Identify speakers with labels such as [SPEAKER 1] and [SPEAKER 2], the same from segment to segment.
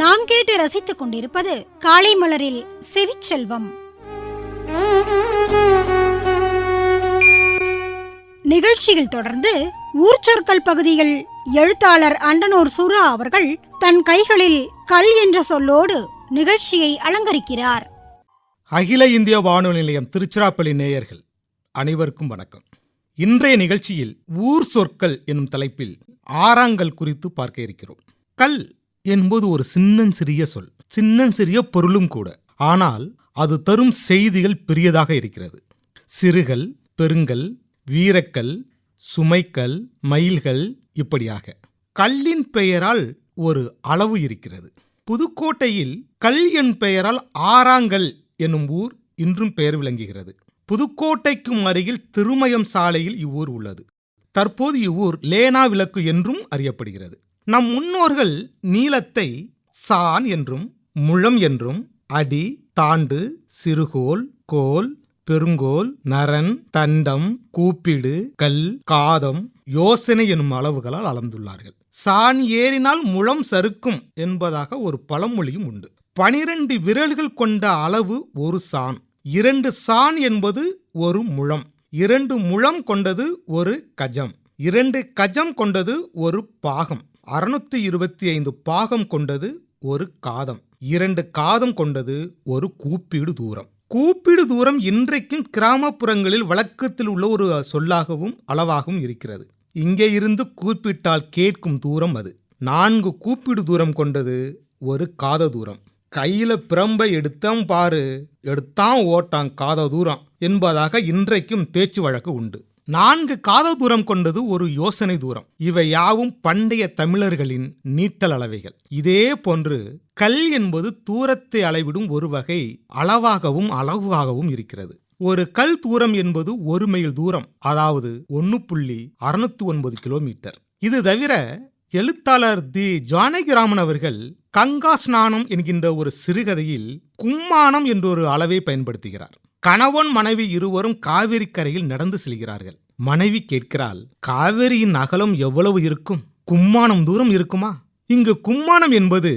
[SPEAKER 1] நாம் கேட்டு ரசித்துக் கொண்டிருப்பது காலை மலரில் செவிச்செல்வம். நிகழ்ச்சியில் தொடர்ந்து ஊர் சொற்கள் பகுதியில் எழுத்தாளர் அண்டனூர் சுரா அவர்கள் தன் கைகளில் கல் என்ற சொல்லோடு நிகழ்ச்சியை அலங்கரிக்கிறார்.
[SPEAKER 2] அகில இந்திய வானொலி நிலையம் திருச்சிராப்பள்ளி நேயர்கள் அனைவருக்கும் வணக்கம். இன்றைய நிகழ்ச்சியில் ஊர் சொற்கள் எனும் தலைப்பில் ஆறாங்கல் குறித்து பார்க்க இருக்கிறோம். கல் என்பது ஒரு சின்னஞ்சிறிய சொல். சின்னஞ்சிறிய பொருளும் கூட. ஆனால் அது தரும் செய்திகள் பெரியதாக இருக்கிறது. சிறுகல் பெருங்கல் வீரக்கல் சுமைக்கல் மயில்கள் இப்படியாக. கல்லின் பெயரால் ஒரு அளவு இருக்கிறது. புதுக்கோட்டையில் கல் என் பெயரால் ஆறாங்கல் என்னும் ஊர் இன்றும் பெயர் விளங்குகிறது. புதுக்கோட்டைக்கும் அருகில் திருமயம் சாலையில் இவ்வூர் உள்ளது. தற்போது இவ்வூர் லேனா விளக்கு என்றும் அறியப்படுகிறது. நம் முன்னோர்கள் நீளத்தை சான் என்றும் முழம் என்றும் அடி தாண்டு சிறுகோல் கோல் பெருங்கோல் நரன் தண்டம் கூப்பிடு கல் காதம் யோசனை எனும் அளவுகளால் அளந்துள்ளார்கள். சான் ஏறினால் முழம் சறுக்கும் என்பதாக ஒரு பழமொழியும் உண்டு. பனிரெண்டு விரல்கள் கொண்ட அளவு ஒரு சான். இரண்டு சான் என்பது ஒரு முழம். இரண்டு முழம் கொண்டது ஒரு கஜம். இரண்டு கஜம் கொண்டது ஒரு பாகம். அறுநூத்தி இருபத்தி ஐந்து பாகம் கொண்டது ஒரு காதம். இரண்டு காதம் கொண்டது ஒரு கூப்பீடு தூரம். கூப்பீடு தூரம் இன்றைக்கும் கிராமப்புறங்களில் வழக்கத்தில் உள்ள ஒரு சொல்லாகவும் அளவாகவும் இருக்கிறது. இங்கே இருந்து கூப்பிட்டால் கேட்கும் தூரம் அது. நான்கு கூப்பீடு தூரம் கொண்டது ஒரு காத தூரம். கையில பிரம்பை எடுத்தான் பாரு எடுத்தான் ஓட்டான் காத தூரம் என்பதாக இன்றைக்கும் பேச்சு வழக்கு உண்டு. நான்கு காத தூரம் கொண்டது ஒரு யோசனை தூரம். இவை யாவும் பண்டைய தமிழர்களின் நீட்டல் அளவைகள். இதே போன்று கல் என்பது தூரத்தை அளவிடும் ஒரு வகை அளவாகவும் அளவாகவும் இருக்கிறது. ஒரு கல் தூரம் என்பது ஒரு மைல் தூரம் அதாவது ஒன்னு புள்ளி அறுநூத்தி ஒன்பது கிலோமீட்டர். இது தவிர எழுத்தாளர் தி ஜானகிராமன் அவர்கள் கங்கா ஸ்நானம் என்கின்ற ஒரு சிறுகதையில் கும்மானம் என்றொரு அளவை பயன்படுத்துகிறார். கணவன் மனைவி இருவரும் காவிரி கரையில் நடந்து செல்கிறார்கள். மனைவி கேட்கிறாள் காவிரியின் அகலம் எவ்வளவு இருக்கும்? கும்மானம் தூரம் இருக்குமா? இங்கு கும்மானம் என்பது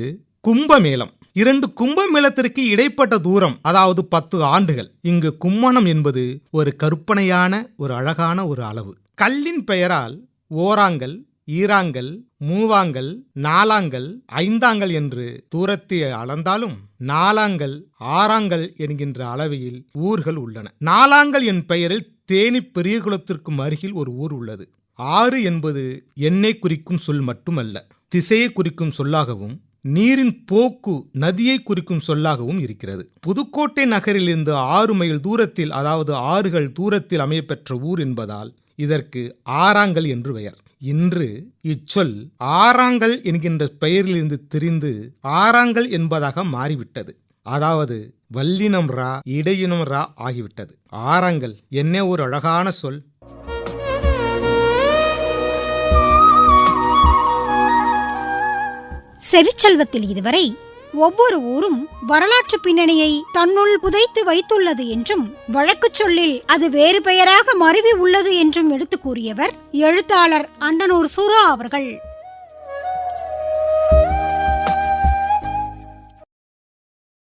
[SPEAKER 2] கும்பமேளம். இரண்டு கும்பமேளத்திற்கு இடைப்பட்ட தூரம் அதாவது பத்து ஆண்டுகள். இங்கு கும்மானம் என்பது ஒரு கற்பனையான ஒரு அழகான ஒரு அளவு. கல்லின் பெயரால் ஓராங்கல் ஈராங்கல் மூவாங்கல் நாலாங்கல் ஐந்தாங்கல் என்று தூரத்தை அளந்தாலும் நாலாங்கல் ஆறாங்கல் என்கின்ற அளவையில் ஊர்கள் உள்ளன. நாலாங்கல் என் பெயரில் தேனி பெரியகுளத்திற்கும் அருகில் ஒரு ஊர் உள்ளது. ஆறு என்பது எண்ணெய் குறிக்கும் சொல் மட்டுமல்ல திசையை குறிக்கும் சொல்லாகவும் நீரின் போக்கு நதியை குறிக்கும் சொல்லாகவும் இருக்கிறது. புதுக்கோட்டை நகரிலிருந்து ஆறு மைல் தூரத்தில் அதாவது ஆறுகள் தூரத்தில் அமையப்பெற்ற ஊர் என்பதால் இதற்கு ஆறாங்கல் என்று பெயர். இன்று இச்சொல் ஆறாங்கல் என்கின்ற பெயரிலிருந்து திரிந்து ஆறாங்கல் என்பதாக மாறிவிட்டது. அதாவது வல்லினம் ரா இடையினம் ரா ஆகிவிட்டது. ஆறாங்கல் என்ன ஒரு அழகான சொல்.
[SPEAKER 1] செவிச்செல்வத்தில் இதுவரை ஒவ்வொரு ஊரும் வரலாற்று பின்னணியை தன்னுள் புதைத்து வைத்துள்ளது என்றும் வழக்குச் சொல்லில் அது வேறு பெயராக மருவி உள்ளது என்றும் எடுத்து கூறியவர் எழுத்தாளர் அண்டனூர் சுரா அவர்கள்.